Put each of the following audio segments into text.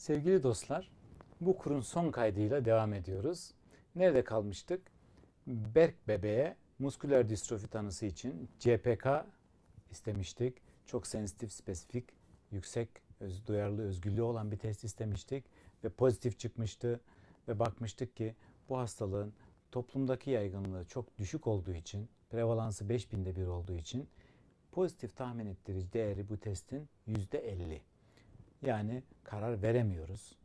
Sevgili dostlar, bu kurun son kaydıyla devam ediyoruz. Nerede kalmıştık? Berk bebeğe musküler distrofi tanısı için CPK istemiştik. Çok sensitif, spesifik, yüksek öz, duyarlı özgürlüğü olan bir test istemiştik ve pozitif çıkmıştı ve bakmıştık ki bu hastalığın toplumdaki yaygınlığı çok düşük olduğu için, prevalansı 5000'de bir olduğu için pozitif tahmin ettirici değeri bu testin %50. Yani karar veremiyoruz.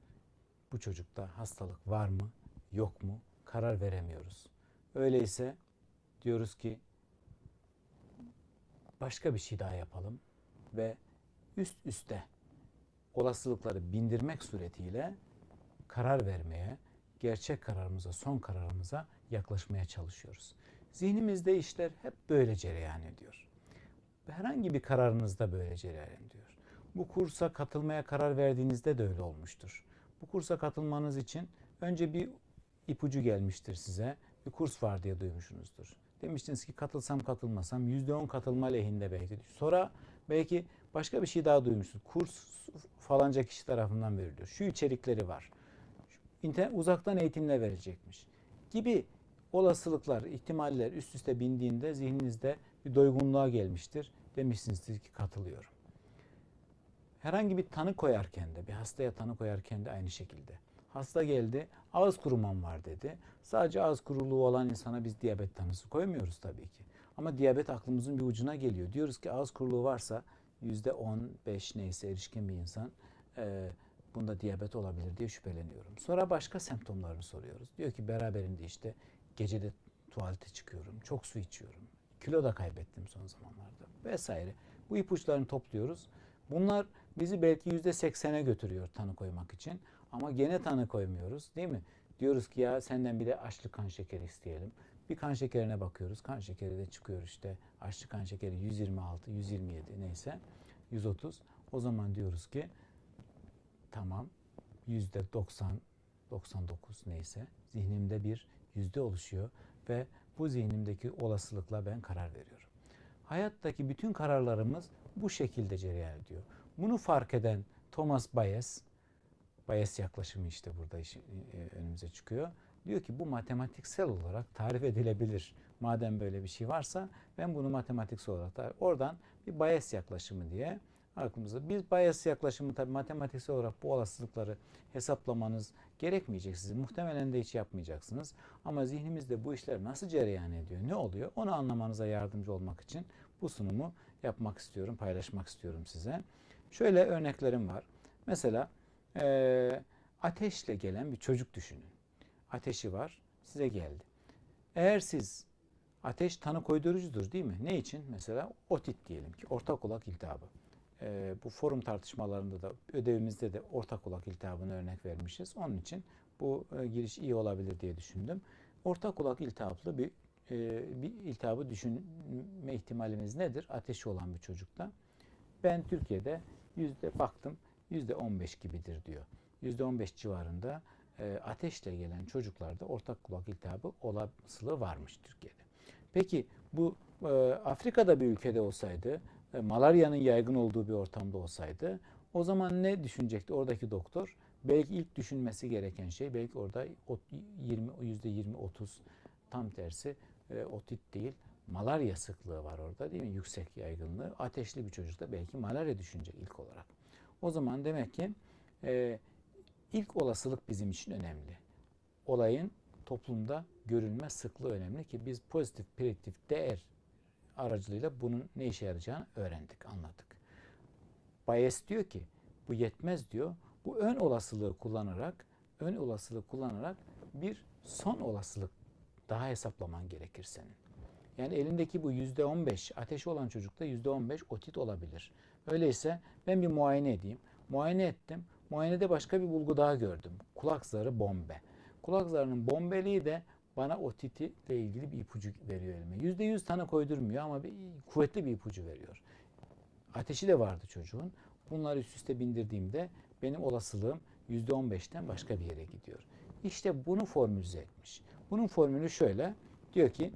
Bu çocukta hastalık var mı, yok mu karar veremiyoruz. Öyleyse diyoruz ki başka bir şey daha yapalım ve üst üste olasılıkları bindirmek suretiyle karar vermeye, gerçek kararımıza, son kararımıza yaklaşmaya çalışıyoruz. Zihnimizde işler hep böyle cereyan ediyor. Herhangi bir kararınızda böyle cereyan ediyor. Bu kursa katılmaya karar verdiğinizde de öyle olmuştur. Bu kursa katılmanız için önce bir ipucu gelmiştir size. Bir kurs var diye duymuşsunuzdur. Demiştiniz ki katılsam katılmasam %10 katılma lehinde belki. Sonra belki başka bir şey daha duymuşsunuz. Kurs falanca kişi tarafından veriliyor. Şu içerikleri var. İnternet, uzaktan eğitimle verecekmiş. Gibi olasılıklar, ihtimaller üst üste bindiğinde zihninizde bir doygunluğa gelmiştir. Demişsinizdir ki katılıyorum. Herhangi bir tanı koyarken de, bir hastaya tanı koyarken de aynı şekilde. Hasta geldi, ağız kurumam var dedi. Sadece ağız kuruluğu olan insana biz diyabet tanısı koymuyoruz tabii ki. Ama diyabet aklımızın bir ucuna geliyor. Diyoruz ki ağız kuruluğu varsa yüzde on beş neyse erişkin bir insan e, bunda diyabet olabilir diye şüpheleniyorum. Sonra başka semptomlarını soruyoruz. Diyor ki beraberinde işte gecede tuvalete çıkıyorum, çok su içiyorum, kilo da kaybettim son zamanlarda vesaire. Bu ipuçlarını topluyoruz. Bunlar bizi belki yüzde seksene götürüyor tanı koymak için. Ama gene tanı koymuyoruz değil mi? Diyoruz ki ya senden bir de açlık kan şekeri isteyelim. Bir kan şekerine bakıyoruz. Kan şekeri de çıkıyor işte. Açlık kan şekeri 126, 127 neyse 130. O zaman diyoruz ki tamam yüzde 90, 99 neyse zihnimde bir yüzde oluşuyor ve bu zihnimdeki olasılıkla ben karar veriyorum. Hayattaki bütün kararlarımız bu şekilde cereyan ediyor. Bunu fark eden Thomas Bayes, Bayes yaklaşımı işte burada iş, e, önümüze çıkıyor. Diyor ki bu matematiksel olarak tarif edilebilir. Madem böyle bir şey varsa ben bunu matematiksel olarak tarif Oradan bir Bayes yaklaşımı diye aklımıza. Biz Bayes yaklaşımı tabii matematiksel olarak bu olasılıkları hesaplamanız gerekmeyecek sizin. Muhtemelen de hiç yapmayacaksınız. Ama zihnimizde bu işler nasıl cereyan ediyor, ne oluyor onu anlamanıza yardımcı olmak için bu sunumu yapmak istiyorum, paylaşmak istiyorum size. Şöyle örneklerim var. Mesela e, ateşle gelen bir çocuk düşünün. Ateşi var, size geldi. Eğer siz ateş tanı koydurucudur değil mi? Ne için? Mesela otit diyelim ki orta kulak iltihabı. E, bu forum tartışmalarında da ödevimizde de orta kulak iltihabını örnek vermişiz. Onun için bu e, giriş iyi olabilir diye düşündüm. Orta kulak iltihaplı bir e, bir iltihabı düşünme ihtimalimiz nedir? Ateşi olan bir çocukta. Ben Türkiye'de yüzde baktım yüzde 15 gibidir diyor. Yüzde 15 civarında e, ateşle gelen çocuklarda ortak kulak iltihabı olasılığı varmış Türkiye'de. Peki bu e, Afrika'da bir ülkede olsaydı, e, malaryanın yaygın olduğu bir ortamda olsaydı o zaman ne düşünecekti oradaki doktor? Belki ilk düşünmesi gereken şey belki orada 20 yüzde 20 30 tam tersi e, otit değil malarya sıklığı var orada değil mi? Yüksek yaygınlığı. Ateşli bir çocukta belki malarya düşünecek ilk olarak. O zaman demek ki e, ilk olasılık bizim için önemli. Olayın toplumda görülme sıklığı önemli ki biz pozitif prediktif değer aracılığıyla bunun ne işe yarayacağını öğrendik, anladık. Bayes diyor ki bu yetmez diyor. Bu ön olasılığı kullanarak ön olasılığı kullanarak bir son olasılık daha hesaplaman gerekir senin. Yani elindeki bu yüzde on beş ateşi olan çocukta yüzde on beş otit olabilir. Öyleyse ben bir muayene edeyim. Muayene ettim. Muayenede başka bir bulgu daha gördüm. Kulak zarı bombe. Kulak zarının bombeliği de bana otiti ile ilgili bir ipucu veriyor elime. Yüzde yüz tane koydurmuyor ama bir, kuvvetli bir ipucu veriyor. Ateşi de vardı çocuğun. Bunları üst üste bindirdiğimde benim olasılığım yüzde on beşten başka bir yere gidiyor. İşte bunu formülize etmiş. Bunun formülü şöyle. Diyor ki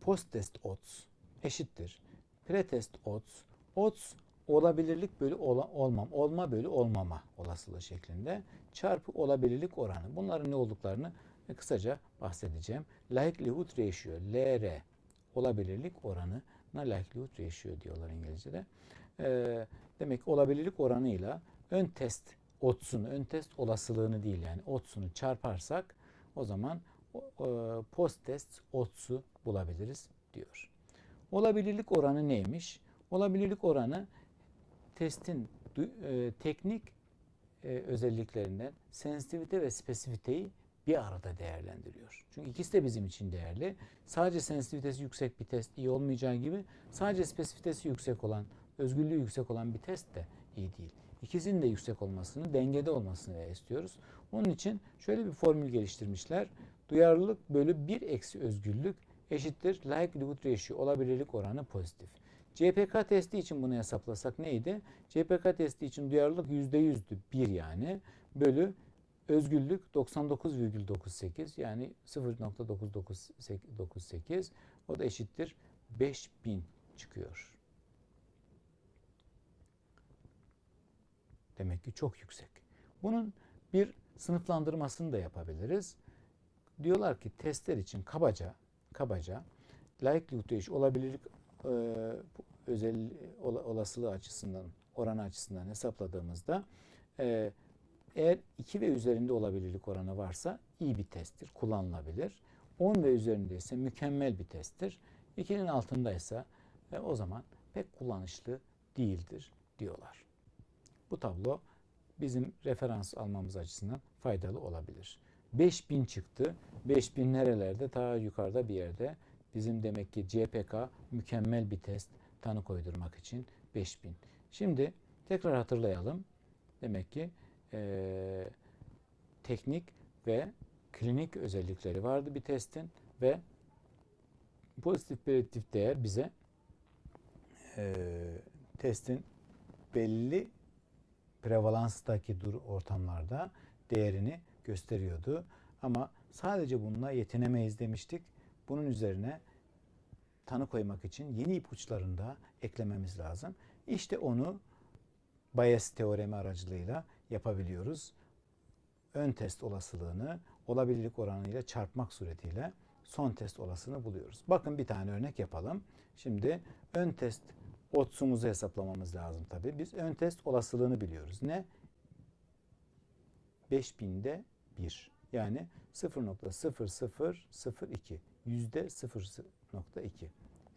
post test odds eşittir. Pretest odds odds olabilirlik bölü ola, olmam, olma bölü olmama olasılığı şeklinde çarpı olabilirlik oranı. Bunların ne olduklarını kısaca bahsedeceğim. Likelihood ratio, LR olabilirlik oranı likelihood ratio diyorlar İngilizce'de. Ee, demek olabilirlik oranıyla ön test odsunu, ön test olasılığını değil yani odsunu çarparsak o zaman post test otsu bulabiliriz diyor. Olabilirlik oranı neymiş? Olabilirlik oranı testin e, teknik e, özelliklerinden sensitivite ve spesifiteyi bir arada değerlendiriyor. Çünkü ikisi de bizim için değerli. Sadece sensitivitesi yüksek bir test iyi olmayacağı gibi sadece spesifitesi yüksek olan, özgürlüğü yüksek olan bir test de iyi değil. İkisinin de yüksek olmasını, dengede olmasını istiyoruz. Onun için şöyle bir formül geliştirmişler. Duyarlılık bölü 1 eksi özgürlük eşittir likelihood ratio olabilirlik oranı pozitif. CPK testi için bunu hesaplasak neydi? CPK testi için duyarlılık %100'dü 1 yani bölü özgürlük 99,98 yani 0.9998 o da eşittir 5000 çıkıyor. Demek ki çok yüksek. Bunun bir sınıflandırmasını da yapabiliriz. Diyorlar ki testler için kabaca kabaca likelihood ratio olabilirlik e, özel olasılığı açısından oranı açısından hesapladığımızda e, eğer 2 ve üzerinde olabilirlik oranı varsa iyi bir testtir, kullanılabilir. 10 ve üzerinde ise mükemmel bir testtir. 2'nin altındaysa e, o zaman pek kullanışlı değildir diyorlar. Bu tablo bizim referans almamız açısından faydalı olabilir. 5000 çıktı. 5000 nerelerde? Ta yukarıda bir yerde. Bizim demek ki CPK mükemmel bir test tanı koydurmak için 5000. Şimdi tekrar hatırlayalım. Demek ki e, teknik ve klinik özellikleri vardı bir testin ve pozitif prediktif değer bize e, testin belli prevalanstaki dur ortamlarda değerini gösteriyordu. Ama sadece bununla yetinemeyiz demiştik. Bunun üzerine tanı koymak için yeni ipuçlarını da eklememiz lazım. İşte onu Bayes teoremi aracılığıyla yapabiliyoruz. Ön test olasılığını olabilirlik oranıyla çarpmak suretiyle son test olasılığını buluyoruz. Bakın bir tane örnek yapalım. Şimdi ön test otsumuzu hesaplamamız lazım tabii. Biz ön test olasılığını biliyoruz. Ne? 5000'de 1. Yani 0.0002 yüzde 0.2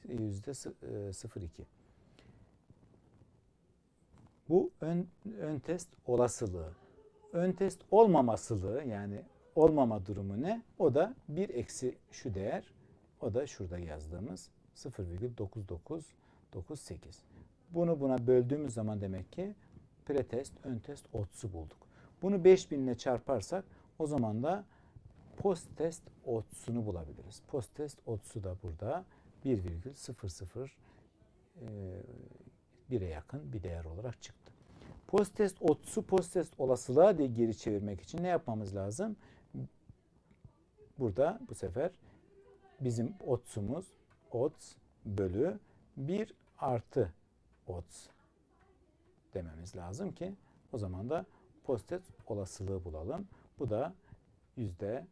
yüzde 0.2 bu ön, ön test olasılığı. Ön test olmamasılığı yani olmama durumu ne? O da 1 eksi şu değer. O da şurada yazdığımız 0,9998. Bunu buna böldüğümüz zaman demek ki pretest, ön test otsu bulduk. Bunu 5000 ile çarparsak o zaman da post test otsunu bulabiliriz. Post test otsu da burada 1,00 1'e yakın bir değer olarak çıktı. Post test otsu post test olasılığa diye geri çevirmek için ne yapmamız lazım? Burada bu sefer bizim otsumuz ots bölü 1 artı ots dememiz lazım ki o zaman da test olasılığı bulalım. Bu da yüzde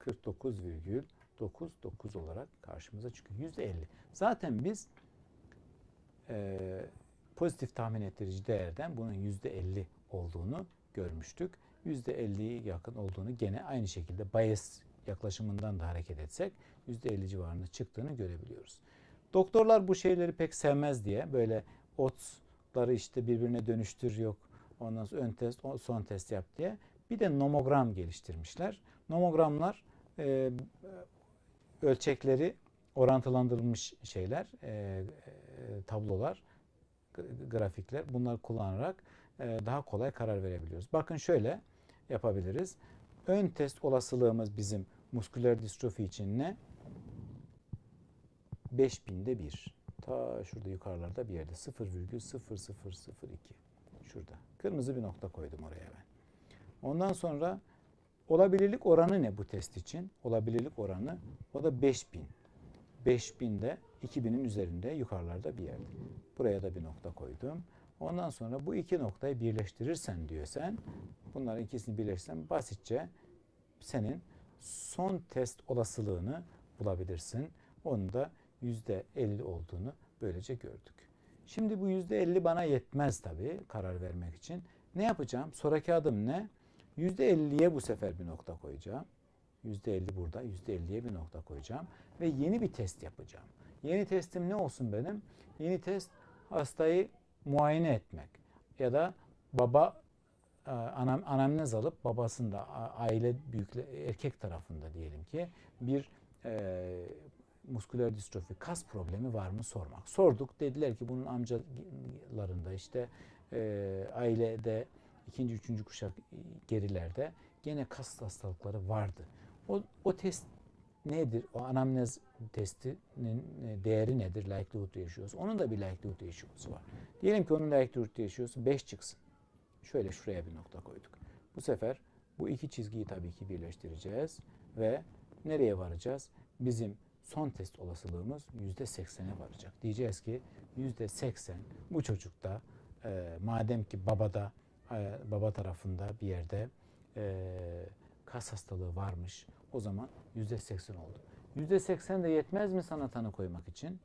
49,99 olarak karşımıza çıkıyor. Yüzde 50. Zaten biz e, pozitif tahmin ettirici değerden bunun yüzde 50 olduğunu görmüştük. Yüzde 50'ye yakın olduğunu gene aynı şekilde Bayes yaklaşımından da hareket etsek yüzde 50 civarında çıktığını görebiliyoruz. Doktorlar bu şeyleri pek sevmez diye böyle otları işte birbirine dönüştür yok. Ondan sonra ön test, son test yap diye. Bir de nomogram geliştirmişler. Nomogramlar e, ölçekleri orantılandırılmış şeyler, e, e, tablolar grafikler bunları kullanarak e, daha kolay karar verebiliyoruz. Bakın şöyle yapabiliriz. Ön test olasılığımız bizim musküler distrofi için ne? 5000'de 1. Ta şurada yukarılarda bir yerde 0,0002. Şurada. Kırmızı bir nokta koydum oraya ben. Ondan sonra olabilirlik oranı ne bu test için? Olabilirlik oranı o da 5000. 5000'de 2000'in üzerinde yukarılarda bir yerde. Buraya da bir nokta koydum. Ondan sonra bu iki noktayı birleştirirsen diyor sen, bunların ikisini birleştirsen basitçe senin son test olasılığını bulabilirsin. Onun da %50 olduğunu böylece gördük. Şimdi bu %50 bana yetmez tabii karar vermek için. Ne yapacağım? Sonraki adım ne? %50'ye bu sefer bir nokta koyacağım. %50 burada, %50'ye bir nokta koyacağım. Ve yeni bir test yapacağım. Yeni testim ne olsun benim? Yeni test hastayı muayene etmek. Ya da baba e, anam, anamnez alıp babasında aile büyükle erkek tarafında diyelim ki bir e, musküler distrofi kas problemi var mı sormak. Sorduk dediler ki bunun amcalarında işte e, ailede ikinci üçüncü kuşak gerilerde gene kas hastalıkları vardı. O, o test nedir? O anamnez testinin e, değeri nedir? Likelihood ratios. Onun da bir likelihood ratiosu var. Diyelim ki onun likelihood ratiosu 5 çıksın. Şöyle şuraya bir nokta koyduk. Bu sefer bu iki çizgiyi tabii ki birleştireceğiz ve nereye varacağız? Bizim son test olasılığımız %80'e varacak. Diyeceğiz ki %80 bu çocukta e, madem ki babada e, baba tarafında bir yerde e, kas hastalığı varmış o zaman %80 oldu. %80 de yetmez mi sana tanı koymak için?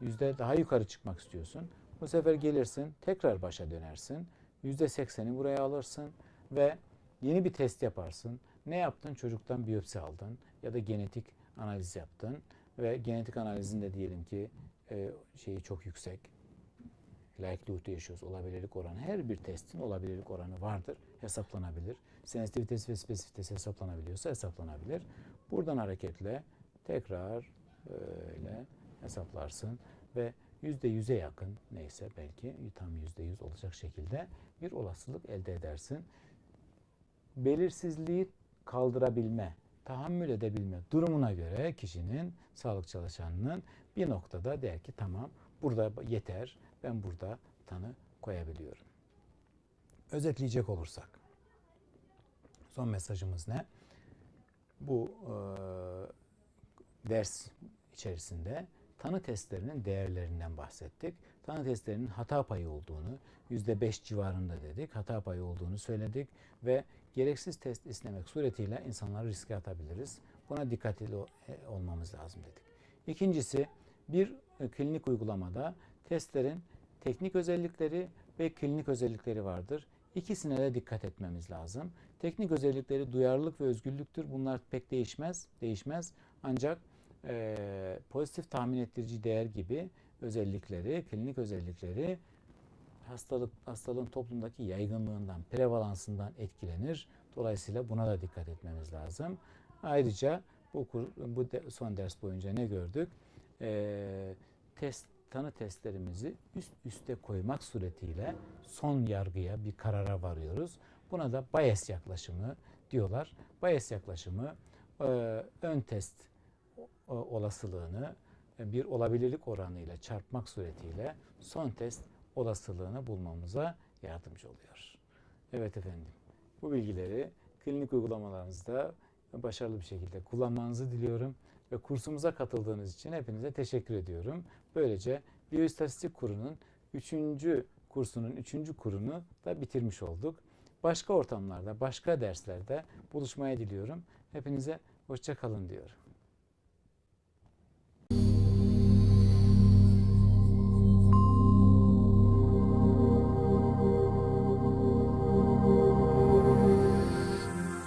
Yüzde daha yukarı çıkmak istiyorsun. Bu sefer gelirsin tekrar başa dönersin. %80'i buraya alırsın ve yeni bir test yaparsın. Ne yaptın? Çocuktan biyopsi aldın ya da genetik analiz yaptın ve genetik analizinde diyelim ki e, şeyi çok yüksek. Likelihood ratios, olabilirlik oranı. Her bir testin olabilirlik oranı vardır. Hesaplanabilir. Sensitivitesi ve spesifitesi hesaplanabiliyorsa hesaplanabilir. Buradan hareketle tekrar böyle hesaplarsın ve yüzde yüze yakın neyse belki tam yüzde yüz olacak şekilde bir olasılık elde edersin. Belirsizliği kaldırabilme, tahammül edebilme durumuna göre kişinin, sağlık çalışanının bir noktada der ki tamam burada yeter, ben burada tanı koyabiliyorum. Özetleyecek olursak, son mesajımız ne? Bu e, ders içerisinde tanı testlerinin değerlerinden bahsettik. Tanı testlerinin hata payı olduğunu, %5 civarında dedik, hata payı olduğunu söyledik ve gereksiz test istemek suretiyle insanları riske atabiliriz. Buna dikkatli olmamız lazım dedik. İkincisi, bir klinik uygulamada testlerin teknik özellikleri ve klinik özellikleri vardır. İkisine de dikkat etmemiz lazım. Teknik özellikleri duyarlılık ve özgürlüktür. Bunlar pek değişmez, değişmez. Ancak e, pozitif tahmin ettirici değer gibi özellikleri, klinik özellikleri hastalık hastalığın toplumdaki yaygınlığından, prevalansından etkilenir. Dolayısıyla buna da dikkat etmemiz lazım. Ayrıca bu bu de, son ders boyunca ne gördük? E, test tanı testlerimizi üst üste koymak suretiyle son yargıya, bir karara varıyoruz. Buna da bias yaklaşımı diyorlar. Bias yaklaşımı e, ön test olasılığını bir olabilirlik oranıyla çarpmak suretiyle son test olasılığını bulmamıza yardımcı oluyor. Evet efendim. Bu bilgileri klinik uygulamalarınızda başarılı bir şekilde kullanmanızı diliyorum ve kursumuza katıldığınız için hepinize teşekkür ediyorum. Böylece Biyoistatistik Kuru'nun 3. kursunun 3. kurunu da bitirmiş olduk. Başka ortamlarda, başka derslerde buluşmaya diliyorum. Hepinize hoşça kalın diyorum.